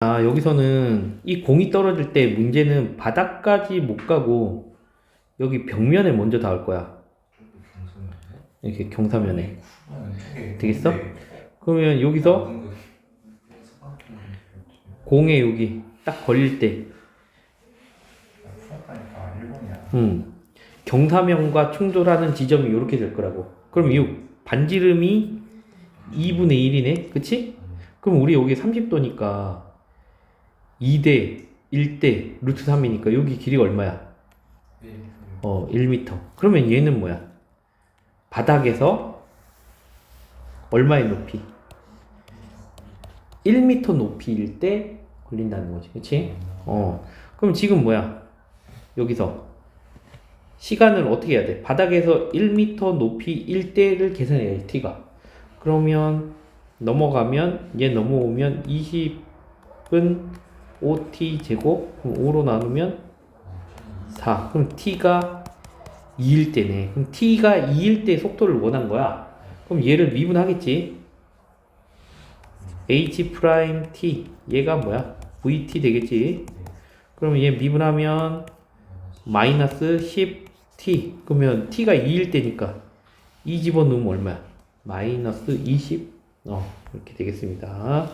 아, 여기서는 이 공이 떨어질 때 문제는 바닥까지 못 가고 여기 벽면에 먼저 닿을 거야. 이렇게 경사면에. 되겠어? 그러면 여기서 공에 여기 딱 걸릴 때, 음, 경사면과 충돌하는 지점이 이렇게 될 거라고. 그럼 이 반지름이 2분의 1이네, 그치? 그럼 우리 여기 30도니까 2대 1대 루트 3이니까 여기 길이가 얼마야? 어, 1m. 그러면 얘는 뭐야? 바닥에서 얼마의 높이? 1m 높이일 때 걸린다는 거지. 그치? 어. 그럼 지금 뭐야? 여기서 시간을 어떻게 해야 돼? 바닥에서 1m 높이일 때를 계산해야 돼, t가. 그러면 넘어가면 얘 넘어오면 20은 5t 제곱 그럼 5로 나누면 4. 그럼 t가 2일 때네. 그럼 t가 2일 때 속도를 원한 거야. 그럼 얘를 미분하겠지. h 프라임 t 얘가 뭐야? vt 되겠지. 그러면 얘 미분하면 마이너스 10t 그러면 t가 2일 때니까 2 집어넣으면 얼마야? 마이너스 20 어, 이렇게 되겠습니다.